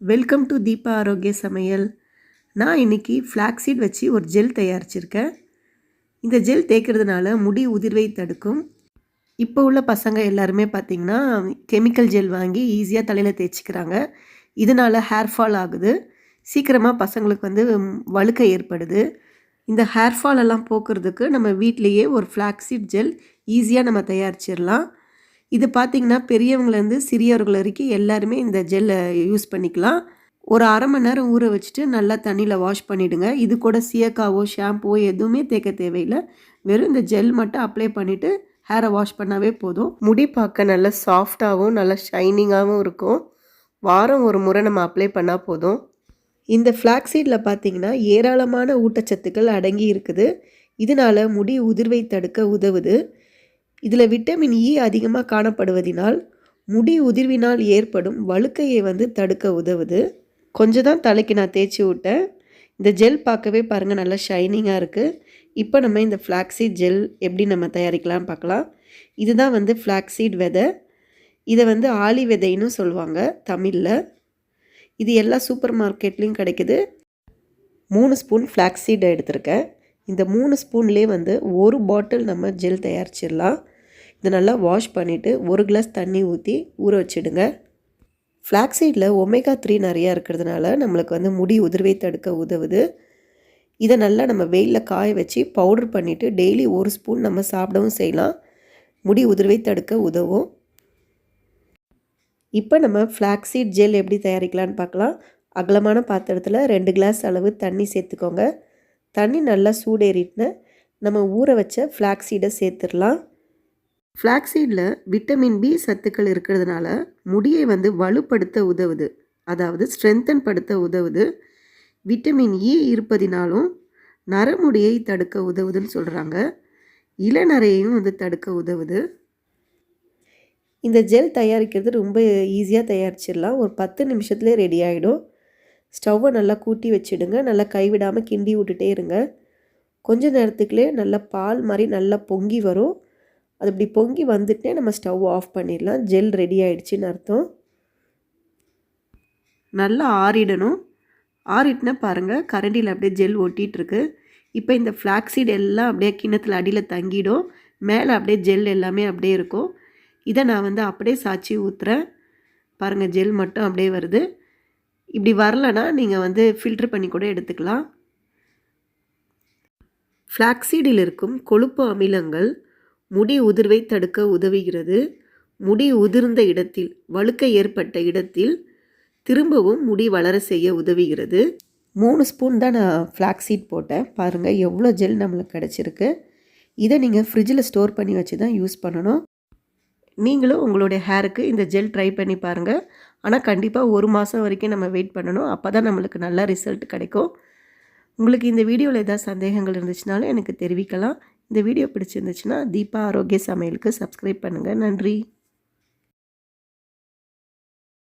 Welcome to Deepa ஆரோக்கிய சமையல் நான் இன்னைக்கு ஃப்ளாக்ஸீட் வச்சு ஒரு ஜெல் தயாரிச்சிருக்கேன். இந்த ஜெல் தேய்க்கிறதுனால முடி உதிர்வை தடுக்கும். இப்போ உள்ள பசங்க எல்லாருமே பார்த்திங்கன்னா கெமிக்கல் ஜெல் வாங்கி ஈஸியாக தலையில் தேய்ச்சிக்கிறாங்க. இதனால் ஹேர் ஃபால் ஆகுது. சீக்கிரமாக பசங்களுக்கு வந்து வழுக்கை ஏற்படுது. இந்த ஹேர் ஃபால் எல்லாம் போக்குறதுக்கு நம்ம வீட்டிலையே ஒரு ஃப்ளாக்ஸீட் ஜெல் ஈஸியாக நம்ம தயாரிச்சிடலாம் இது பார்த்திங்கன்னா பெரியவங்கலேருந்து சிறியவர்கள் வரைக்கும் எல்லாருமே இந்த ஜெல்லை யூஸ் பண்ணிக்கலாம். ஒரு அரை மணி நேரம் ஊற வச்சுட்டு நல்லா தண்ணியில் வாஷ் பண்ணிவிடுங்க இது கூட சீயக்காவோ ஷாம்புவோ எதுவுமே தேய்க்க தேவையில்லை. வெறும் இந்த ஜெல் மட்டும் அப்ளை பண்ணிவிட்டு ஹேரை வாஷ் பண்ணாவே போதும். முடி பார்க்க நல்லா சாஃப்டாகவும் நல்லா ஷைனிங்காகவும் இருக்கும். வாரம் ஒரு முறை நம்ம அப்ளை பண்ணால் போதும். இந்த ஃப்ளாக்ஸீடில் பார்த்தீங்கன்னா ஏராளமான ஊட்டச்சத்துக்கள் அடங்கி இருக்குது. இதனால் முடி உதிர்வை தடுக்க உதவுது. இதில் விட்டமின் இ e அதிகமாக காணப்படுவதினால் முடி உதிர்வினால் ஏற்படும் வழுக்கையை வந்து தடுக்க உதவுது. கொஞ்சம் தான் தலைக்கு நான் தேய்ச்சி விட்டேன். இந்த ஜெல் பார்க்கவே பாருங்கள் நல்லா ஷைனிங்காக இருக்குது இப்போ நம்ம இந்த ஃப்ளாக்ஸீட் ஜெல் எப்படி நம்ம தயாரிக்கலாம்னு பார்க்கலாம். இதுதான் வந்து ஃப்ளாக்ஸீட் விதை. இதை வந்து ஆலி விதைன்னு சொல்லுவாங்க தமிழில். இது எல்லா சூப்பர் மார்க்கெட்லேயும் கிடைக்குது. மூணு ஸ்பூன் ஃப்ளாக்ஸீடை எடுத்திருக்கேன். இந்த மூணு ஸ்பூன்லேயே வந்து ஒரு பாட்டில் நம்ம ஜெல் தயாரிச்சிடலாம். இதை நல்லா வாஷ் பண்ணிவிட்டு ஒரு கிளாஸ் தண்ணி ஊற்றி ஊற வச்சிடுங்க. ஃப்ளாக்ஸீடில் ஒமேகா த்ரீ நிறையா இருக்கிறதுனால நம்மளுக்கு வந்து முடி உதிர்வை தடுக்க உதவுது. இதை நல்லா நம்ம வெயிலில் காய வச்சு பவுடர் பண்ணிவிட்டு டெய்லி ஒரு ஸ்பூன் நம்ம சாப்பிடவும் செய்யலாம். முடி உதிர்வை தடுக்க உதவும். இப்போ நம்ம ஃப்ளாக்ஸீட் ஜெல் எப்படி தயாரிக்கலான்னு பார்க்கலாம். அகலமான பாத்திரத்தில் ரெண்டு கிளாஸ் அளவு தண்ணி சேர்த்துக்கோங்க. தண்ணி நல்லா சூடேறிட்டுன்னு நம்ம ஊற வச்ச ஃப்ளாக்ஸீடை சேர்த்துடலாம். ஃப்ளாக்ஸீடில் விட்டமின் பி சத்துக்கள் இருக்கிறதுனால முடியை வந்து வலுப்படுத்த உதவுது. அதாவது ஸ்ட்ரென்தன் படுத்த உதவுது. விட்டமின் இ e இருப்பதினாலும் நரமுடியை தடுக்க உதவுதுன்னு சொல்கிறாங்க இளநரையையும் வந்து தடுக்க உதவுது. இந்த ஜெல் தயாரிக்கிறது ரொம்ப ஈஸியாக தயாரிச்சிடலாம். ஒரு பத்து நிமிஷத்துலேயே ரெடி ஆகிடும் ஸ்டவ்வை நல்லா கூட்டி வச்சுடுங்க. நல்லா கைவிடாமல் கிண்டி விட்டுட்டே இருங்க. கொஞ்ச நேரத்துக்குள்ளே நல்லா பால் மாதிரி நல்லா பொங்கி வரும். அது இப்படி பொங்கி வந்துட்டே நம்ம ஸ்டவ் ஆஃப் பண்ணிடலாம். ஜெல் ரெடி ஆகிடுச்சின்னு அர்த்தம். நல்லா ஆறிடணும். ஆறிட்டுனா பாருங்கள் கரண்டியில் அப்படியே ஜெல் ஒட்டிகிட்ருக்கு இப்போ இந்த ஃப்ளாக்ஸீட் எல்லாம் அப்படியே கிண்ணத்தில் அடியில் தங்கிடும். மேலே அப்படியே ஜெல் எல்லாமே அப்படியே இருக்கும். இதை நான் வந்து அப்படியே சாய்ச்சி ஊற்றுறேன் பாருங்கள் ஜெல் மட்டும் அப்படியே வருது. இப்படி வரலனா நீங்கள் வந்து ஃபில்ட்ரு பண்ணி கூட எடுத்துக்கலாம். ஃப்ளாக்ஸீடில் இருக்கும் கொழுப்பு அமிலங்கள் முடி உதிர்வை தடுக்க உதவுகிறது. முடி உதிர்ந்த இடத்தில் வழுக்க ஏற்பட்ட இடத்தில் திரும்பவும் முடி வளர செய்ய உதவுகிறது. மூணு ஸ்பூன் தான் நான் ஃப்ளாக்ஸீட் போட்டேன். பாருங்கள் எவ்வளோ ஜெல் நம்மளுக்கு கிடச்சிருக்கு. இதை நீங்கள் ஃப்ரிட்ஜில் ஸ்டோர் பண்ணி வச்சு தான் யூஸ் பண்ணணும். நீங்களும் உங்களுடைய ஹேருக்கு இந்த ஜெல் ட்ரை பண்ணி பாருங்கள் ஆனால் கண்டிப்பாக ஒரு மாதம் வரைக்கும் நம்ம வெயிட் பண்ணணும். அப்போ தான் நம்மளுக்கு நல்ல ரிசல்ட் கிடைக்கும். உங்களுக்கு இந்த வீடியோவில் ஏதாவது சந்தேகங்கள் இருந்துச்சுனாலும் எனக்கு தெரிவிக்கலாம். இந்த வீடியோ பிடிச்சிருந்துச்சுன்னா தீபா ஆரோக்கிய சமையலுக்கு சப்ஸ்கிரைப் பண்ணுங்கள் நன்றி.